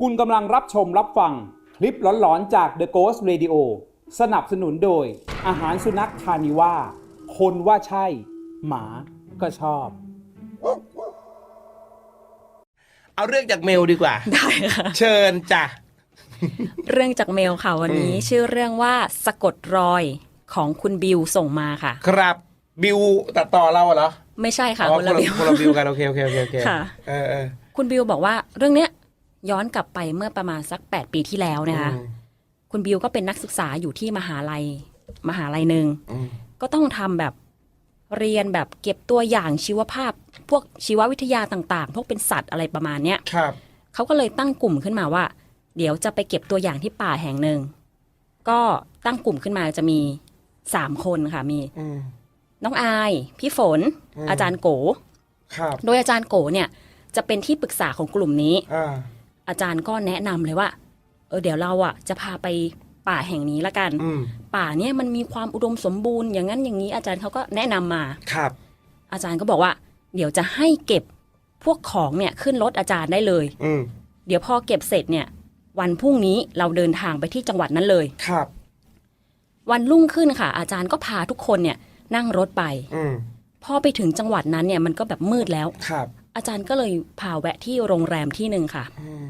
คุณกำลังรับชมรับฟังคลิปหลอนๆจาก The Ghost Radio สนับสนุนโดย อาหารสุนัขคานิว่า คนว่าใช่ หมาก็ชอบ เอาเรื่องจากเมลดีกว่า ได้ค่ะ เชิญจ้ะ เรื่องจากเมลค่ะวันนี้อืมชื่อเรื่องว่าสะกดรอยของคุณบิวส่งมาค่ะ ครับบิวตัดต่อเราเหรอไม่ใช่ค่ะอ๋อคนละบิวคนละบิวกันโอเคโอเคโอเคโอเคค่ะ เออเออคุณบิวบอกว่าเรื่องเนี้ย ย้อนกลับไปเมื่อประมาณสัก 8 ปีที่แล้วนะคะอืมคุณบิวก็เป็นนักศึกษาอยู่ที่มหาลัย มหาลัยหนึ่งอืมก็ต้องทำแบบเรียนแบบเก็บตัวอย่างชีวภาพ พวกชีววิทยาต่าง ๆ พวกเป็นสัตว์อะไรประมาณเนี้ยครับเขาก็เลยตั้งกลุ่มขึ้นมาว่า เดี๋ยวจะไปเก็บตัวอย่างที่ป่าแห่งหนึ่งก็ตั้งกลุ่มขึ้นมาจะมีสามคนค่ะมีอืมน้องอาย พี่ฝนอืมอาจารย์โกครับโดยอาจารย์โกเนี่ย จะเป็นที่ปรึกษาของกลุ่มนี้ อ่าอาจารย์ก็แนะนำเลยว่า เออเดี๋ยวเราอะ จะพาไปป่าแห่งนี้ละกันอืมป่าเนี่ยมันมีความอุดมสมบูรณ์อย่างนั้นอย่างนี้อาจารย์เขาก็แนะนำมาครับ อาจารย์ก็บอกว่า เดี๋ยวจะให้เก็บพวกของเนี่ยขึ้นรถอาจารย์ได้เลย อืมเดี๋ยวพอเก็บเสร็จเนี่ย วันพรุ่งนี้เราเดินทางไปที่จังหวัดนั้นเลยครับ วันรุ่งขึ้นค่ะ อาจารย์ก็พาทุกคนเนี่ย นั่งรถไปอืมพอไปถึงจังหวัดนั้นเนี่ยมันก็แบบมืดแล้วครับ อาจารย์ก็เลยพาแวะที่โรงแรมที่หนึ่งค่ะอืม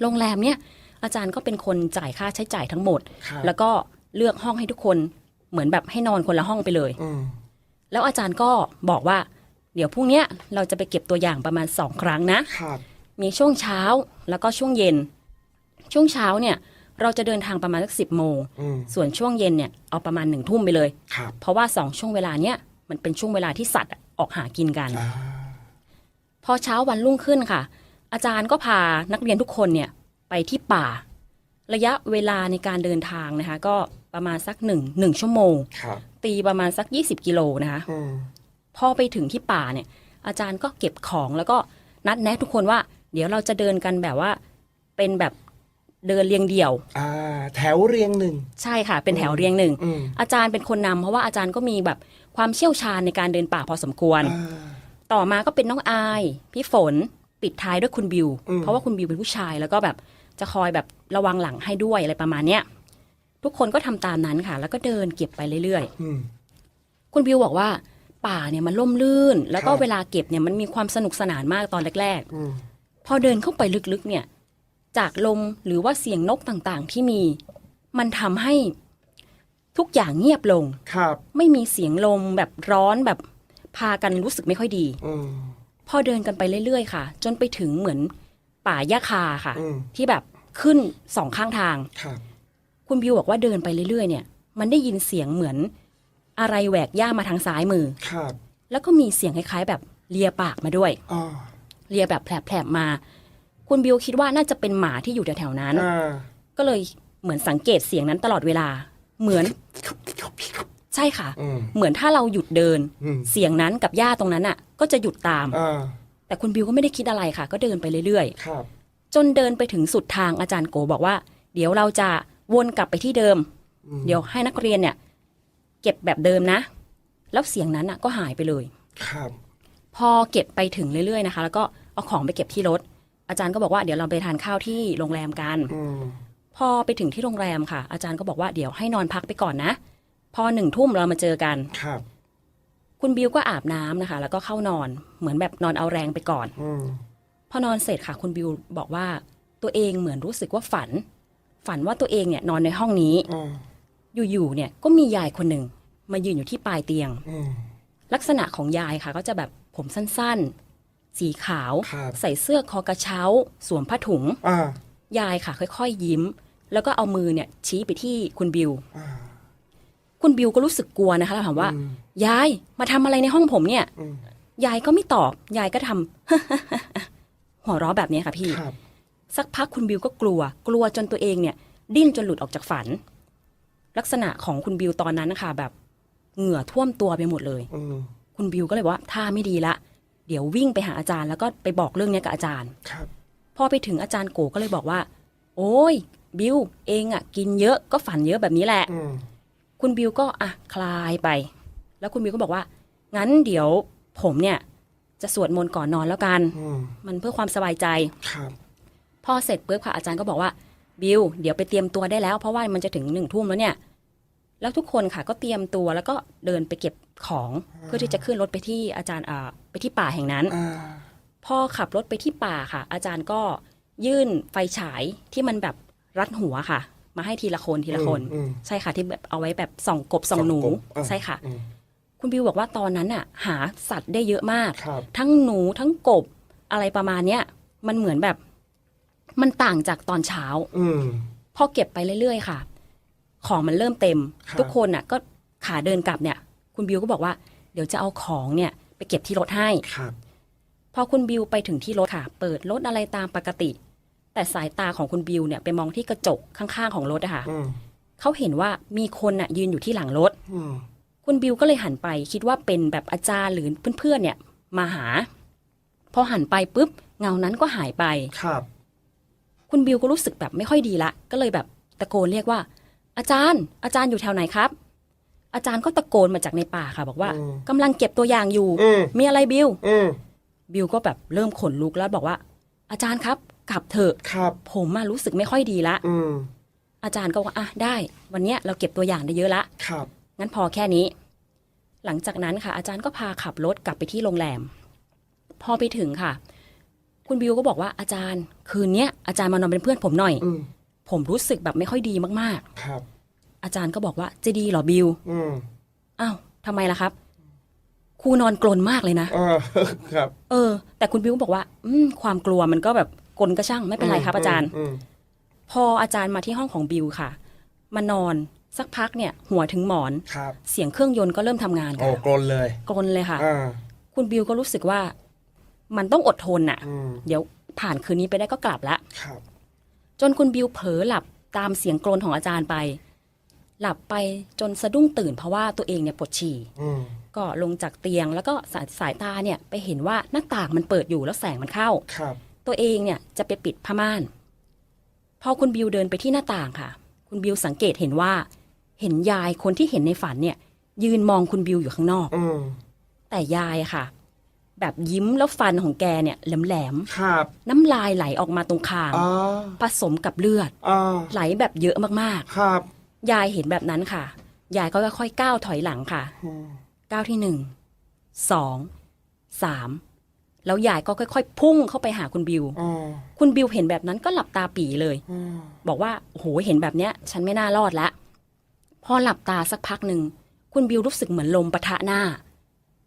โรงแรมเนี่ยอาจารย์ก็เป็นคนจ่ายค่าใช้จ่ายทั้งหมด ครับแล้วก็เลือกห้องให้ทุกคนเหมือนแบบให้นอนคนละห้องไปเลย อืมแล้วอาจารย์ก็บอกว่า เดี๋ยวพรุ่งเนี้ยเราจะไปเก็บตัวอย่างประมาณสองครั้งนะ ครับมีช่วงเช้าแล้วก็ช่วงเย็น ช่วงเช้าเนี่ยเราจะเดินทางประมาณสักสิบโมง อืมส่วนช่วงเย็นเนี่ยเอาประมาณหนึ่งทุ่มไปเลย ครับเพราะว่าสองช่วงเวลาเนี้ยมันเป็นช่วงเวลาที่สัตว์อะออกหากินกัน อ่าพ อเช้าวันรุ่งขึ้นค่ะ อาจารย์ก็พานักเรียนทุกคนเนี่ยไปที่ป่า ระยะเวลาในการเดินทางนะคะ ก็ประมาณสักหนึ่งหนึ่งชั่วโมงครับตีประมาณสัก 20 กิโลนะคะอืมพอไปถึงที่ป่าเนี่ย อาจารย์ก็เก็บของแล้วก็นัดแนะทุกคนว่า เดี๋ยวเราจะเดินกันแบบว่าเป็นแบบเดินเรียงเดี่ยวอ่าแถวเรียงหนึ่ง ใช่ค่ะ เป็นแถวเรียงหนึ่งอืมอาจารย์เป็นคนนำเพราะว่าอาจารย์ก็มีแบบความเชี่ยวชาญในการเดินป่าพอสมควรอ่า ต่อมาก็เป็นน้องอาย พี่ฝนปิดท้ายด้วยคุณบิวอืมเพราะว่าคุณบิวเป็นผู้ชายแล้วก็แบบจะคอยแบบระวังหลังให้ด้วยอะไรประมาณเนี้ยทุกคนก็ทำตามนั้นค่ะ แล้วก็เดินเก็บไปเรื่อยอืมๆคุณบิวบอกว่า ป่าเนี่ยมันล่มลื่น แล้วก็ครับเวลาเก็บเนี่ยมันมีความสนุกสนานมากตอนแรกอืมๆพอเดินเข้าไปลึกๆ เนี่ย จากลมหรือว่าเสียงนกต่างๆ ที่มี มันทำให้ทุกอย่างเงียบลงครับ ไม่มีเสียงลมแบบร้อนแบบ พากันรู้สึกไม่ค่อยดีอืมพอเดินกันไปเรื่อยๆค่ะ จนไปถึงเหมือนป่าหญ้าคาค่ะอืมที่แบบขึ้นสองข้างทางครับคุณบิวบอกว่าเดินไปเรื่อยๆเนี่ย มันได้ยินเสียงเหมือน อะไรแหวกหญ้ามาทางซ้ายมือครับ แล้วก็มีเสียงคล้ายๆ แบบเลียปากมาด้วยอ่าเลียแบบแผลบๆมา คุณบิวคิดว่าน่าจะเป็นหมาที่อยู่แถวๆนั้นอ่าก็เลยเหมือนสังเกตเสียงนั้นตลอดเวลา เหมือน ใช่ค่ะ อืม เหมือนถ้าเราหยุดเดิน อืม เสียงนั้นกับหญ้าตรงนั้นอะ ก็จะหยุดตาม อ่าแต่คุณบิวก็ไม่ได้คิดอะไรค่ะ ก็เดินไปเรื่อยครับ ๆ จนเดินไปถึงสุดทางอาจารย์โกบอกว่า เดี๋ยวเราจะวนกลับไปที่เดิม อืม เดี๋ยวให้นักเรียนเนี่ย เก็บแบบเดิมนะ แล้วเสียงนั้นอะ ก็หายไปเลย ครับ พอเก็บไปถึงเรื่อยๆนะคะ แล้วก็เอาของไปเก็บที่รถ อาจารย์ก็บอกว่าเดี๋ยวเราไปทานข้าวที่โรงแรมกัน อืม พอไปถึงที่โรงแรมค่ะ อาจารย์ก็บอกว่าเดี๋ยวให้นอนพักไปก่อนนะพ อหนึ่งทุ่มเรามาเจอกัน ครับ คุณบิวก็อาบน้ำนะคะ แล้วก็เข้านอนเหมือนแบบนอนเอาแรงไปก่อนอืมพอนอนเสร็จค่ะ คุณบิวบอกว่าตัวเองเหมือนรู้สึกว่าฝัน ฝันว่าตัวเองเนี่ย นอนในห้องนี้อ่าอยู่ๆเนี่ยก็มียายคนหนึ่งมายืนอยู่ที่ปลายเตียงอืมลักษณะของยายค่ะ ก็จะแบบผมสั้นๆ สีขาวครับใส่เสื้อคอกระเช้า สวมผ้าถุงอ่ายายค่ะ ค่อยๆยิ้ม แล้วก็เอามือเนี่ย ชี้ไปที่คุณบิวอ่า คุณบิวก็รู้สึกกลัวนะคะแล้วถามว่าอืมยายมาทำอะไรในห้องผมเนี่ยอืมยายก็ไม่ตอบ ยายก็ทำ หัวเราะแบบนี้ค่ะพี่ ครับ สักพักคุณบิวก็กลัว กลัวจนตัวเองเนี่ย ดิ้นจนหลุดออกจากฝัน ลักษณะของคุณบิวตอนนั้นนะคะแบบ เหงื่อท่วมตัวไปหมดเลย อืมคุณบิวก็เลยบอกว่าท่าไม่ดีละ เดี๋ยววิ่งไปหาอาจารย์แล้วก็ไปบอกเรื่องเนี้ยกับอาจารย์ ครับ พอไปถึงอาจารย์โกก็เลยบอกว่า โอ้ย บิวเองอะกินเยอะก็ฝันเยอะแบบนี้แหละ อืม คุณบิวก็อะคลายไป แล้วคุณบิวก็บอกว่า งั้นเดี๋ยวผมเนี่ยจะสวดมนต์ก่อนนอนแล้วกันอืมมันเพื่อความสบายใจครับพพอเสร็จปุ๊บค่ะอาจารย์ก็บอกว่าบิวเดี๋ยวไปเตรียมตัวได้แล้ว เพราะว่ามันจะถึงหนึ่งทุ่มแล้วเนี่ย แล้วทุกคนค่ะก็เตรียมตัวแล้วก็เดินไปเก็บของเพื่อที่จะขึ้นรถไปที่อาจารย์อ่าไปที่ป่าแห่งนั้นอ่าพอขับรถไปที่ป่าค่ะ อาจารย์ก็ยื่นไฟฉายที่มันแบบรัดหัวค่ะ มาให้ทีละคนทีละคน อืม ใช่ค่ะที่แบบเอาไว้แบบส่องกบส่องหนูส่องกบอะ ใช่ค่ะ อืมคุณบิวบอกว่าตอนนั้นอะ หาสัตว์ได้เยอะมาก ครับ ทั้งหนูทั้งกบอะไรประมาณเนี้ยมันเหมือนแบบ มันต่างจากตอนเช้า อืม พอเก็บไปเรื่อยๆค่ะ ของมันเริ่มเต็ม ครับ ทุกคนอะ ก็ขาเดินกลับเนี่ย คุณบิวก็บอกว่า เดี๋ยวจะเอาของเนี่ย ไปเก็บที่รถให้ ครับ พอคุณบิวไปถึงที่รถค่ะ เปิดรถอะไรตามปกติ แต่สายตาของคุณบิวเนี่ยไปมองที่กระจกข้างๆของรถอะค่ะอืมเขาเห็นว่ามีคนน่ะยืนอยู่ที่หลังรถอืมคุณบิวก็เลยหันไปคิดว่าเป็นแบบอาจารย์หรือเพื่อนๆเนี่ย มาหา พอหันไปปุ๊บเงานั้นก็หายไปครับ คุณบิวก็รู้สึกแบบไม่ค่อยดีละ ก็เลยแบบตะโกนเรียกว่า อาจารย์ อาจารย์อยู่แถวไหนครับ อาจารย์ก็ตะโกนมาจากในป่าค่ะ บอกว่าอืมกำลังเก็บตัวอย่างอยู่อืมมีอะไรบิวอืมบิวก็แบบเริ่มขนลุกแล้วบอกว่า อาจารย์ครับ กลับเถอะครับ ผมมารู้สึกไม่ค่อยดีละอืมอาจารย์ก็ว่าอะได้ วันเนี้ยเราเก็บตัวอย่างได้เยอะละ ครับ งั้นพอแค่นี้ หลังจากนั้นค่ะ อาจารย์ก็พาขับรถกลับไปที่โรงแรม พอไปถึงค่ะ คุณบิวก็บอกว่าอาจารย์ คืนเนี้ยอาจารย์มานอนเป็นเพื่อนผมหน่อย อืมผมรู้สึกแบบไม่ค่อยดีมากครับ ๆ อาจารย์ก็บอกว่าจะดีเหรอบิวอืมอ้าวทำไมล่ะครับ ครูนอนกลนมากเลยนะ เออ ครับ เออ แต่คุณบิวก็บอกว่า อืมความกลัวมันก็แบบ กลก็ช่างไม่เป็นไรครับอาจารย์อืมพออาจารย์มาที่ห้องของบิวค่ะ มานอนสักพักเนี่ย หัวถึงหมอนครับเสียงเครื่องยนต์ก็เริ่มทำงานโอ้ค่ะกลนเลยกลนเลยค่ะอ่าคุณบิวก็รู้สึกว่า มันต้องอดทนน่ะอืมเดี๋ยวผ่านคืนนี้ไปได้ก็กลับละครับจนคุณบิวเผลอหลับตามเสียงกรนของอาจารย์ไป หลับไปจนสะดุ้งตื่นเพราะว่าตัวเองเนี่ยปวดฉี่อืมก็ลงจากเตียงแล้วก็สายสายตาเนี่ยไปเห็นว่าหน้าต่างมันเปิดอยู่แล้วแสงมันเข้าครับ ตัวเองเนี่ยจะไปปิดผ้าม่าน พอคุณบิวเดินไปที่หน้าต่างค่ะ คุณบิวสังเกตเห็นว่า เห็นยายคนที่เห็นในฝันเนี่ย ยืนมองคุณบิวอยู่ข้างนอกอืมแต่ยายอะค่ะ แบบยิ้มแล้วฟันของแกเนี่ยแหลมครับๆน้ำลายไหลออกมาตรงคางอ่าผสมกับเลือดอ่าไหลแบบเยอะมากครับๆยายเห็นแบบนั้นค่ะ ยายก็ค่อยๆก้าวถอยหลังค่ะอืมก้าวที่หนึ่งสองสาม แล้วยายก็ค่อยๆ พุ่งเข้าไปหาคุณบิวอ่าคุณบิวเห็นแบบนั้นก็หลับตาปีเลยอืมบอกว่าโอ้โหเห็นแบบเนี้ย ฉันไม่น่ารอดละพอหลับตาสักพักหนึ่ง คุณบิวรู้สึกเหมือนลมปะทะหน้า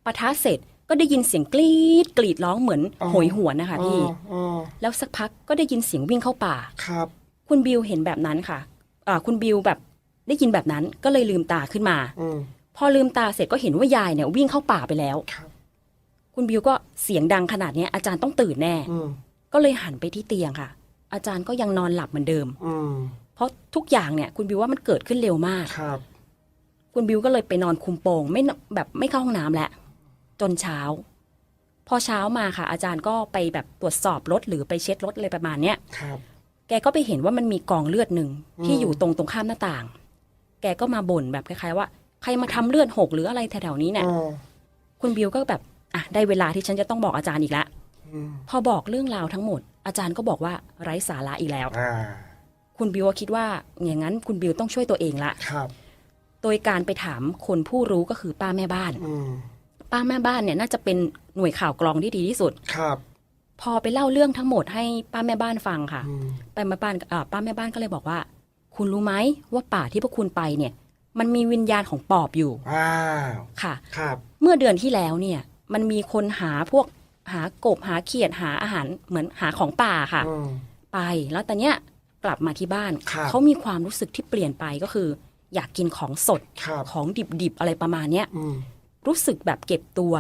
ปะทะเสร็จก็ได้ยินเสียงกรีดกรีดร้องเหมือนโหยหวนนะคะพี่อ่าอ่าแล้วสักพักก็ได้ยินเสียงวิ่งเข้าป่าครับ คุณบิวเห็นแบบนั้นค่ะอ่าคุณบิวแบบได้ยินแบบนั้นก็เลยลืมตาขึ้นมาอืมพอลืมตาเสร็จก็เห็นว่ายายเนี่ยวิ่งเข้าป่าไปแล้วครับ คุณบิวก็เสียงดังขนาดเนี้ยอาจารย์ต้องตื่นแน่ อืมก็เลยหันไปที่เตียงค่ะ อาจารย์ก็ยังนอนหลับเหมือนเดิม อืมเพราะทุกอย่างเนี่ย คุณบิวว่ามันเกิดขึ้นเร็วมาก ครับ คุณบิวก็เลยไปนอนคุมโปงไม่นแบบไม่เข้าห้องน้ำแล้วจนเช้า พอเช้ามาค่ะ อาจารย์ก็ไปแบบตรวจสอบรถหรือไปเช็ดรถอะไรประมาณเนี้ย ครับ แกก็ไปเห็นว่ามันมีกองเลือดหนึ่งที่อืม อยู่ตรงตรงข้ามหน้าต่าง แกก็มาบ่นแบบคล้ายๆว่า ใครมาทำเลือดหกหรืออะไรแถวๆนี้เนี่ยอ่าคุณบิวก็แบบ อะได้เวลาที่ฉันจะต้องบอกอาจารย์อีกละอืมพอบอกเรื่องราวทั้งหมด อาจารย์ก็บอกว่าไร้สาระอีกแล้วอ่าคุณบิวก็คิดว่าอย่างนั้นคุณบิวต้องช่วยตัวเองละครับ โดยการไปถามคนผู้รู้ก็คือป้าแม่บ้านอืมป้าแม่บ้านเนี่ยน่าจะเป็นหน่วยข่าวกรองที่ดีที่สุดครับ พอไปเล่าเรื่องทั้งหมดให้ป้าแม่บ้านฟังค่ะอืมป้าแม่บ้านอ่าป้าแม่บ้านก็เลยบอกว่า คุณรู้ไหมว่าป่าที่พวกคุณไปเนี่ย มันมีวิญญาณของปอบอยู่ว้าวค่ะ ครับ เมื่อเดือนที่แล้วเนี่ย มันมีคนหาพวกหากบหาเขียดหาอาหารเหมือนหาของป่าค่ะอืมไปแล้วแต่เนี้ยกลับมาที่บ้านครับเขามีความรู้สึกที่เปลี่ยนไปก็คือ อยากกินของสดครับของดิบๆอะไรประมาณเนี้ยอืมรู้สึกแบบเก็บตัว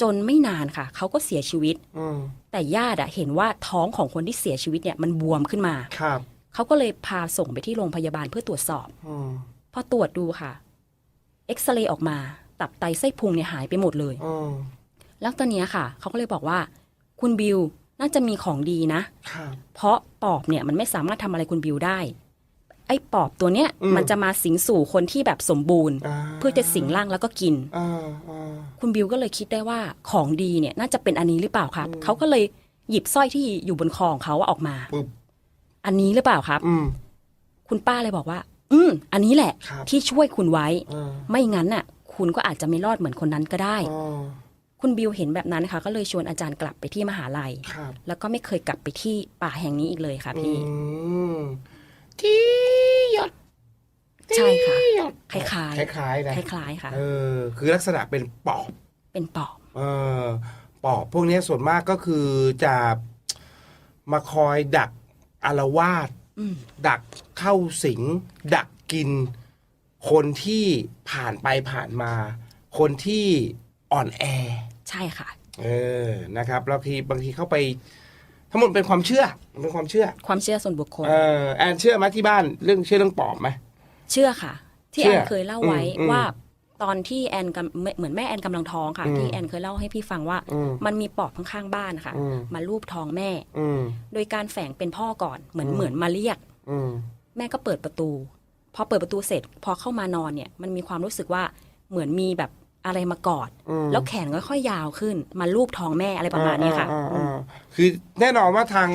จนไม่นานค่ะ เขาก็เสียชีวิตอืมแต่ญาติอะเห็นว่าท้องของคนที่เสียชีวิตเนี่ยมันบวมขึ้นมาครับเขาก็เลยพาส่งไปที่โรงพยาบาลเพื่อตรวจสอบอืมพอตรวจดูค่ะ เอ็กซเรย์ออกมา ตับไตไส้พุงเนี่ยหายไปหมดเลยอืมแล้วตอนเนี้ยค่ะ เขาก็เลยบอกว่า คุณบิวน่าจะมีของดีนะครับเพราะปอบเนี่ยมันไม่สามารถทำอะไรคุณบิวได้ ไอ้ปอบตัวเนี้ยอืมมันจะมาสิงสู่คนที่แบบสมบูรณ์าเพื่อจะสิงร่างแล้วก็กินอ่าอ่าคุณบิวก็เลยคิดได้ว่าของดีเนี่ยน่าจะเป็นอันนี้หรือเปล่าครับอืมเขาก็เลยหยิบสร้อยที่อยู่บนคอของเขาออกมาปึ๊บอันนี้หรือเปล่าครับอืมคุณป้าเลยบอกว่า อืม อันนี้แหละครับที่ช่วยคุณไว้เออไม่งั้นน่ะ คุณก็อาจจะไม่รอดเหมือนคนนั้นก็ได้อ๋อคุณบิวเห็นแบบนั้นค่ะก็เลยชวนอาจารย์กลับไปที่มหาลัยครับแล้วก็ไม่เคยกลับไปที่ป่าแห่งนี้อีกเลยค่ะอืพี่มที่หยดใช่ค่ะที่หยดคล้ายๆคล้ายๆนะคล้ายๆค่ะเออคือลักษณะเป็นปอบ เป็นปอบ เออปอบพวกเนี้ยส่วนมากก็คือจะมาคอยดักอารวาสอืมดักเข้าสิง ดักกิน คนที่ผ่านไปผ่านมา คนที่อ่อนแอ ใช่ค่ะ เออนะครับแล้วทีบางทีเข้าไป ทั้งหมดเป็นความเชื่อมันเป็นความเชื่อ ความเชื่อส่วนบุคคล เออแอนเชื่อไหมที่บ้านเรื่องเชื่อเรื่องปอบไหม เชื่อค่ะ ที่เชื่แออนเคยเล่าไว้อืมอืมว่าตอนที่แอนกำเหมือนแม่แอนกำลังท้องค่ะอืมที่แอนเคยเล่าให้พี่ฟังว่าอืมมันมีปอบข้างๆบ้านค่ะอืมมาลูบท้องแม่อืมโดยการแฝงเป็นพ่อก่อนเหมือนอืมเหมือนมาเรียกอืมแม่ก็เปิดประตู พอเปิดประตูเสร็จ พอเข้ามานอนเนี่ยมันมีความรู้สึกว่าเหมือนมีแบบอะไรมากอดอืมแล้วแขนค่อยๆยาวขึ้น มาลูบท้องแม่อะไรประมาณเนี้ยค่ะอ่าอ่าอ่าคือแน่นอนว่าทาง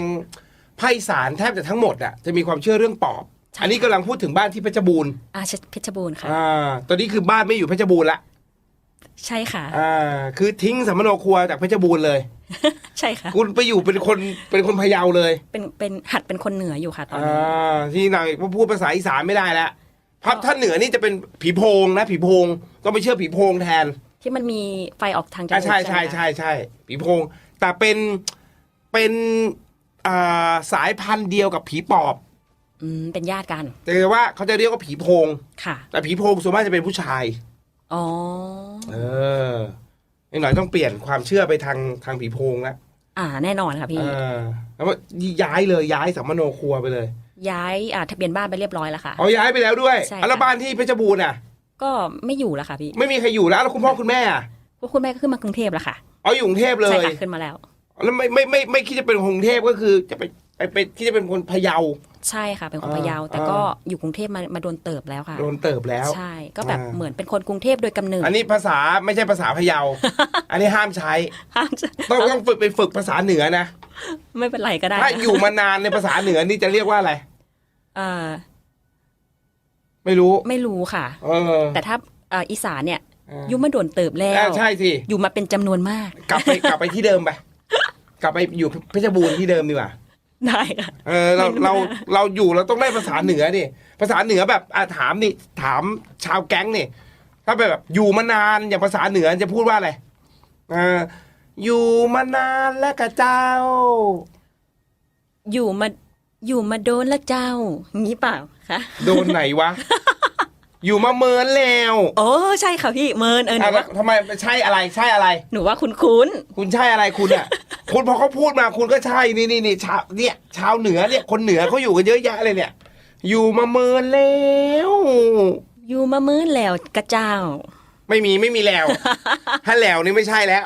ภาคอีสารแทบจะทั้งหมดอะจะมีความเชื่อเรื่องปอบใช่อันนี้กำลังพูดถึงบ้านที่เพชรบูรณ์อาเพชรบูรณ์ค่ะอ่าตอนนี้คือบ้านไม่อยู่เพชรบูรณ์ละ ใช่ค่ะ อ่า คือทิ้งสัมมโนครัวจากเพชรบูรณ์เลย ใช่ค่ะ คุณไปอยู่เป็นคนเป็นคนพะเยาเลยเป็นเป็นหัดเป็นคนเหนืออยู่ค่ะตอนอ่นี้าที่นางพูดภาษาอีสานไม่ได้แล้วพับท่านเหนือนี่จะเป็นผีโพงนะผีโพงต้องไปเชื่อผีโพงแทน ที่มันมีไฟออกทางจมูอ่ากใช่ใช่ไหมคะใช่ใช่ผีโพง แต่เป็นเป็นอ่าสายพันธุ์เดียวกับผีปอบ อืมเป็นญาติกันแต่ว่าเขาจะเรียกว่าผีโพง ค่ะ แต่ผีโพงส่วนมากจะเป็นผู้ชาย อ๋อ เอออีกหน่อยต้องเปลี่ยนความเชื่อไปทางทางผีโพงแล้วอ่า แน่นอนค่ะพี่ เออแล้วก็ย้ายเลยย้ายสัมมโนครัวไปเลยย้ายอ่าทะเบียนบ้านไปเรียบร้อยแล้วค่ะ เอาย้ายไปแล้วด้วยใช่อะแล้วค่ะบ้านที่เพชรบูรณ์อะ ก็ไม่อยู่แล้วค่ะพี่ไม่มีใครอยู่แล้วแล้วคุณพ่อคุณแม่อะพวกคุณแม่ก็ขึ้นมากรุงเทพแล้วค่ะเอาอยู่กรุงเทพเลใช่ย ค่ะขึ้นมาแล้ว แล้วไม่ไม่ไม่ไม่คิดจะเป็นคนกรุงเทพก็คือจะไปไปไปคิดจะเป็นคนพะเยา ใช่ค่ะเป็นคนอ่าพะเยาแต่ก็อ่าอยู่กรุงเทพมามาโดนเติบแล้วค่ะ โดนเติบแล้ว ใช่ก็แบบอ่าเหมือนเป็นคนกรุงเทพโดยกำเนิดอันนี้ภาษาไม่ใช่ภาษาพะเยา อันนี้ห้ามใช้ห้ามจะต้องต้องฝึกไปฝึกภาษาเหนือนะ ไม่เป็นไรก็ได้ถ้าอยู่มานานในภาษาเหนือนี่จะเรียกว่าอะไรเอ่อไม่รู้ไม่รู้ค่ะเออแต่ถ้าเอ่ออีสานเนี่ยเอออยู่มาโดนเติบแล้อ่าวใช่สิอยู่มาเป็นจำนวนมาก กลับไปกลับไปที่เดิมไปกลับไปอยู่เพชรบูรณ์ที่เดิมดีกว่า ได้ค่ะ เออเราไม่เราได้เราอยู่เราต้องได้ภาษาเหนือดิภาษาเหนือแบบอะถามนี่ถามชาวแก๊งนี่ถ้าแบบอยู่มานานอย่างภาษาเหนือจะพูดว่าอะไรเอออยู่มานานแล้วกะเจ้า อยู่มาอยู่มาโดนละเจ้างี้เปล่าคะโดนไหนวะ อยู่มาเมินแล้วโอ้ใช่ค่ะพี่เมินเออหนูอะแล้วว่าทำไมใช่อะไรใช่อะไร หนูว่าคุณคุ้นคุณใช่อะไรคุณอะ คุณพอเขาพูดมาคุณก็ใช่นี่นี่นี่ชาวเนี่ยชาวเหนือเนี่ยคนเหนือเขาอยู่กันเยอะแยะเลยเนี่ย อยู่มาเมินแล้วอยู่มาเมินแล้วกระเจ้า ไม่มีไม่มีแล้ว ถ้าแล้วนี่ไม่ใช่แล้ว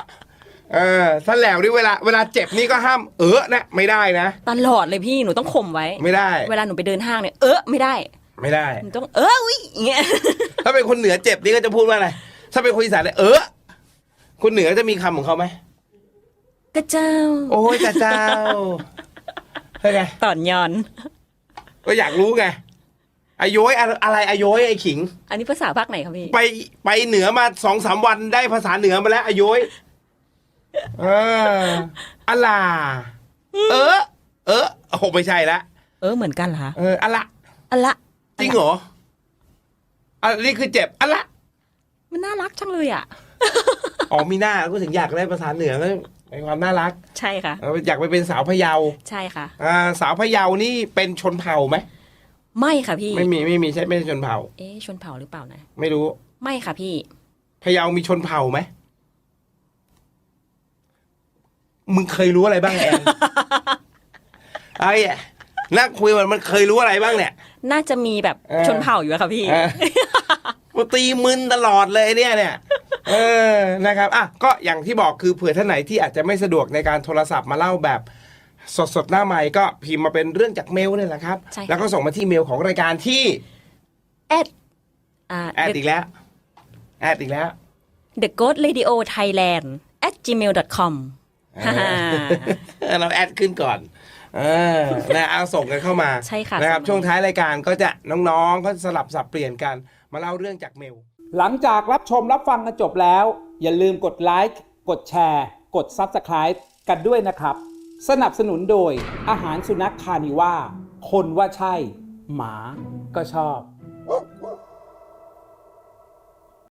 เออถ้าแล้วนี่เวลาเวลาเจ็บนี่ก็ห้ามเออนะไม่ได้นะตลอดเลยพี่หนูต้องข่มไว้ ไม่ได้ เวลาหนูไปเดินห้างเนี่ยเออไม่ได้ ไม่ได้หนูต้องเอออุ้ยอย่างเงี้ยถ้าเป็นคนเหนือเจ็บนี่ก็จะพูดว่าอะไรถ้าเป็นคนอีสานเนี่ยเออคนเหนือจะมีคำของเขาไหม กระเจ้า โอ้ยจ้าเจ้าเฮ้ยไงตอนยอน ก็อยากรู้ไงอายุยอะอะไรอายุยไอ้ขิง อันนี้ภาษาภาคไหนครับพี่ ไปไปเหนือมาสองสามวันได้ภาษาเหนือมาแล้วอายุยเอออะลาเออ เออโอ้โหไม่ใช่ละเออเหมือนกันเหรอคะเอออะละอะละจริงเหรออันนี้คือเจ็บอะละมันน่ารักจังเลยอะ อ๋อมีหน้าก็ถึงอยากได้ภาษาเหนือก็ เป็นความน่ารักใช่ค่ะเอออยากไปเป็นสาวพะเยาใช่ค่ะอ่าสาวพะเยานี่เป็นชนเผ่าไหมไม่ค่ะพี่ไม่มีไม่มีใช่ไม่ใช่ชนเผ่า เอ๊ะชนเผ่าหรือเปล่านะไม่รู้ ไม่ค่ะพี่พะเยามีชนเผ่าไหมมึงเคยรู้อะไรบ้างแอนไอ้อะนักคุยมันมันเคยรู้อะไรบ้างเนี่ย น่าจะมีแบบเออชนเผ่าอยู่อะค่ะพี่เออมาตีมึนตลอดเลยเนี่ยเนี่ย เออนะครับอะก็อย่างที่บอกคือเผื่อท่านไหนที่อาจจะไม่สะดวกในการโทรศัพท์มาเล่าแบบสดๆหน้าใหม่ก็พิมพ์มาเป็นเรื่องจากเมลเนี่ยแหละครับ ใช่ค่ะ แล้วก็ส่งมาที่เมลของรายการที่แอดอ่า แอดอีกแล้วแอดอีกแล้ว The Ghost Radio Thailand at gmail com ฮ่าฮ่าเออเราแอดขึ้นก่อน เออนะเอาส่งกันเข้ามาใช่ค่ะนะครับ ส่งมา ช่วงท้ายรายการก็จะน้องๆ ก็สลับสับเปลี่ยนกัน มาเล่าเรื่องจากเมล หลังจากรับชมรับฟังกันจบแล้ว อย่าลืมกดไลค์กดแชร์ กด Subscribe กันด้วยนะครับ สนับสนุนโดยอาหารสุนัขคานิว่า คนว่าใช่ หมาก็ชอบ